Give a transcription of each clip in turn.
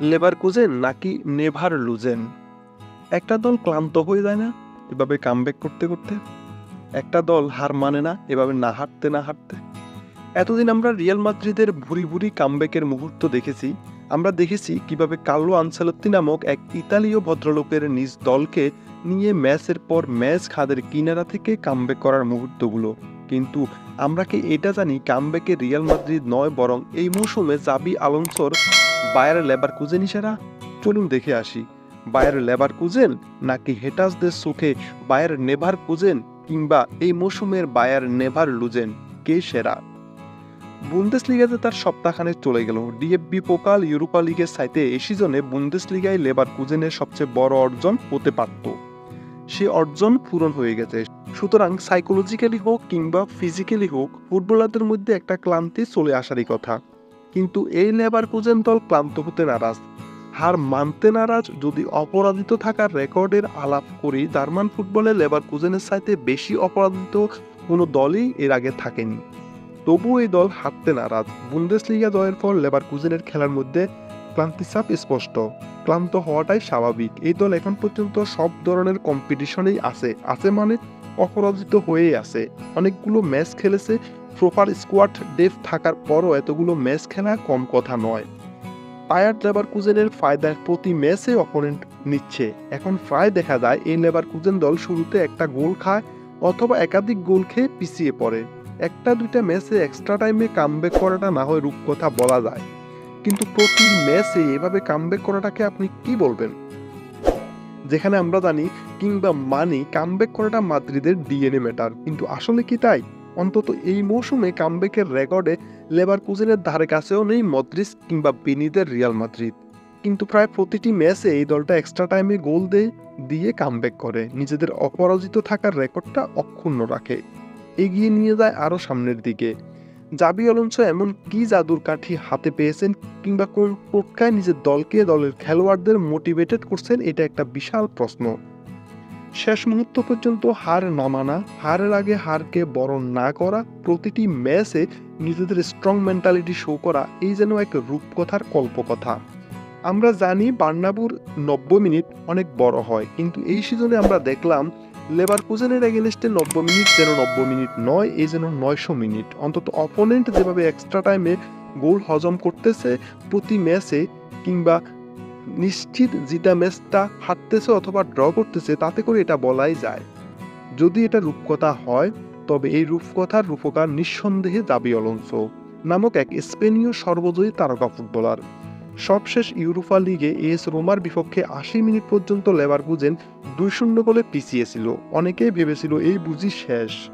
Labour কুজেন নাকি নেভার লুজেন? একটা দল ক্লান্ত হয়ে যায় না এভাবে কামব্যাক করতে করতে? একটা দল হার মানে না এভাবে না হাঁটতে না হাঁটতে এতদিন আমরা রিয়াল মাদ্রিদের ভুরি ভুরি কামব্যাকের মুহূর্ত দেখেছি। আমরা দেখেছি কীভাবে কার্লো আনসেলত্তি নামক এক ইতালীয় ভদ্রলোকের নিজ দলকে নিয়ে ম্যাচের পর ম্যাচ খাদের কিনারা থেকে কামব্যাক করার মুহূর্তগুলো। কিন্তু আমরা কি এটা জানি কামব্যাকে রিয়াল মাদ্রিদ নয়, বরং এই মৌসুমে জাবি আলোনসোর বায়ার লেবার কুজেন ইশারা? চলুন দেখে আসি। বায়ার লেবার কুজেন নাকি হেটাসদের সুখে বায়ার নেভার কুজেন কিংবা এই মৌসুমের বায়ার নেভার লুজেন কে সেরা? বুন্দেসলিগাতে তার সপ্তাহখানেক চলে গেল। ডিএফবি পোকাল ইউরোপা লিগের সাইতে এই সিজনে বুন্দেস লিগায় লেবার কুজেনের সবচেয়ে বড় অর্জন হতে পারত। সে অর্জন পূরণ হয়ে গেছে। সুতরাং সাইকোলজিক্যালি হোক কিংবা ফিজিক্যালি হোক, ফুটবলারদের মধ্যে একটা ক্লান্তি চলে আসারই কথা। কিন্তু এই লেবার কুজেন দল ক্লান্ত হতে নারাজ। হার মানতে নারাজ যদি অপরাধিত থাকার রেকর্ডের আলাপ করি, জার্মান ফুটবলে লেবার কুজেনের সাথে বেশি অপরাধিত কোনো দলই এর আগে থাকেনি। তবু এই দল হারতে নারাজ। বুন্দেসলিগা জয়ের পর লেবার কুজেনের খেলার মধ্যে ক্লান্তি চাপ স্পষ্ট। ক্লান্ত হওয়াটাই স্বাভাবিক। এই দল এখন পর্যন্ত সব ধরনের কম্পিটিশনেই আছে। আছে মানে অপরাজিত হয়েই আছে। অনেকগুলো ম্যাচ খেলেছে প্রপার স্কোয়াড ডেফ থাকার পরও এতগুলো ম্যাচ খেলা কম কথা নয়। টায়ার লেবার কুজেনের ফায়দায় প্রতি ম্যাচে অপোনেন্ট নিচ্ছে। এখন প্রায় দেখা যায়, এই লেবার কুজেন দল শুরুতে একটা গোল খায় অথবা একাধিক গোল খেয়ে পিছিয়ে পড়ে। একটা দুইটা ম্যাচে এক্সট্রা টাইমে কামব্যাক করাটা না হয় রূপকথা বলা যায়। কিন্তু প্রতি ম্যাচে এভাবে কামব্যাক করাটাকে আপনি কি বলবেন? যেখানে আমরা জানি কিংবা মানি কামব্যাক করাটা মাদ্রিদের ডিএনএ ম্যাটার কিন্তু আসলে কি তাই? অন্তত এই মৌসুমে কামব্যাকের রেকর্ডে লেবার কুজেনের ধারে কাছেও নেই মদ্রিস কিংবা বেনিদের রিয়াল মাদ্রিদ। কিন্তু প্রায় প্রতিটি ম্যাচে এই দলটা এক্সট্রা টাইমে গোল দেয় দিয়ে কামব্যাক করে। নিজেদের অপরাজিত থাকার রেকর্ডটা অক্ষুণ্ণ রাখে। এগিয়ে নিয়ে যায় আরও সামনের দিকে। জাবি অলন্সো এমন কি জাদুর কাঠি হাতে পেয়েছেন কিংবা কোন টোটকায় নিজের দলকে দলের খেলোয়াড়দের মোটিভেটেড করছেন, এটা একটা বিশাল প্রশ্ন। শেষ মুহূর্ত পর্যন্ত হার না মানা, হারের আগে হারকে বরণ না করা, প্রতিটি ম্যাচে নিজেদের স্ট্রং মেন্টালিটি শো করা, এই যেন এক রূপকথার কল্পকথা। আমরা জানি বার্নাবুর নব্বই মিনিট অনেক বড় হয়, কিন্তু এই সিজনে আমরা দেখলাম লেবার কুজেনের এগেনস্টে নব্বই মিনিট যেন নব্বই মিনিট নয়, এই যেন নয়শো মিনিট। অন্তত অপোনেন্ট যেভাবে এক্সট্রা টাইমে গোল হজম করতেছে প্রতি ম্যাচে কিংবা নিশ্চিত জিতা ম্যাচটা হারতেছে অথবা ড্র করতেছে, তাতে করে এটা বলাই যায়। যদি এটা রূপকথা হয়, তবে এই রূপকথার রূপকার নিঃসন্দেহে দাবি অলন্সো নামক এক স্পেনীয় সর্বজয়ী তারকা ফুটবলার। সবশেষ ইউরোপা লিগে এস রোমার বিপক্ষে আশি মিনিট পর্যন্ত লেবার বুঝেন দুই শূন্য বলে পিছিয়েছিল অনেকেই ভেবেছিল এই বুঝি শেষ।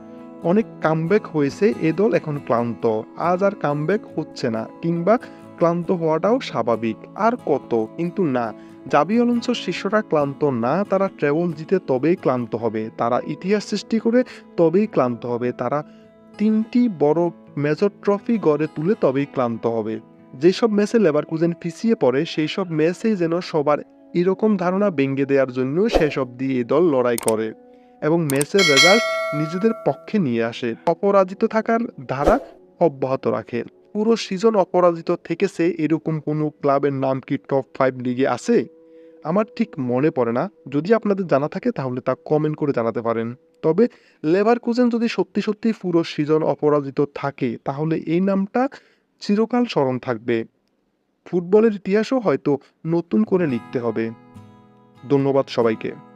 অনেক কামব্যাক হয়েছে, এ দল এখন ক্লান্ত। আজ আর কামব্যাক হচ্ছে না, কিংবা ক্লান্ত হওয়াটাও স্বাভাবিক। আর কত? কিন্তু না, জাবি অলন্সোর শিষ্যরা ক্লান্ত না, তারা ট্রেবল জিতে তবেই ক্লান্ত হবে। তারা ইতিহাস সৃষ্টি করে তবেই ক্লান্ত হবে। তারা তিনটি বড় মেজর ট্রফি গড়ে তুলে তবেই ক্লান্ত হবে। যেসব ম্যাচে লেবার কুজেন পিছিয়ে পড়ে সেই সব ম্যাচেই যেন সবার এরকম ধারণা ভেঙে দেওয়ার জন্য সেসব দিয়ে এই দল লড়াই করে এবং ম্যাচের রেজাল্ট নিজেদের পক্ষে নিয়ে আসে। অপরাজিত থাকার ধারা অব্যাহত রাখে। পুরো সিজন অপরাজিত থেকেছে এরকম কোনো ক্লাবের নাম কি টপ ফাইভ লিগে আছে? আমার ঠিক মনে পড়ে না। যদি আপনাদের জানা থাকে তাহলে তা কমেন্ট করে জানাতে পারেন। তবে লেবার কুজেন যদি সত্যি সত্যি পুরো সিজন অপরাজিত থাকে, তাহলে এই নামটা চিরকাল স্মরণ থাকবে। ফুটবলের ইতিহাসও হয়তো নতুন করে লিখতে হবে। ধন্যবাদ সবাইকে।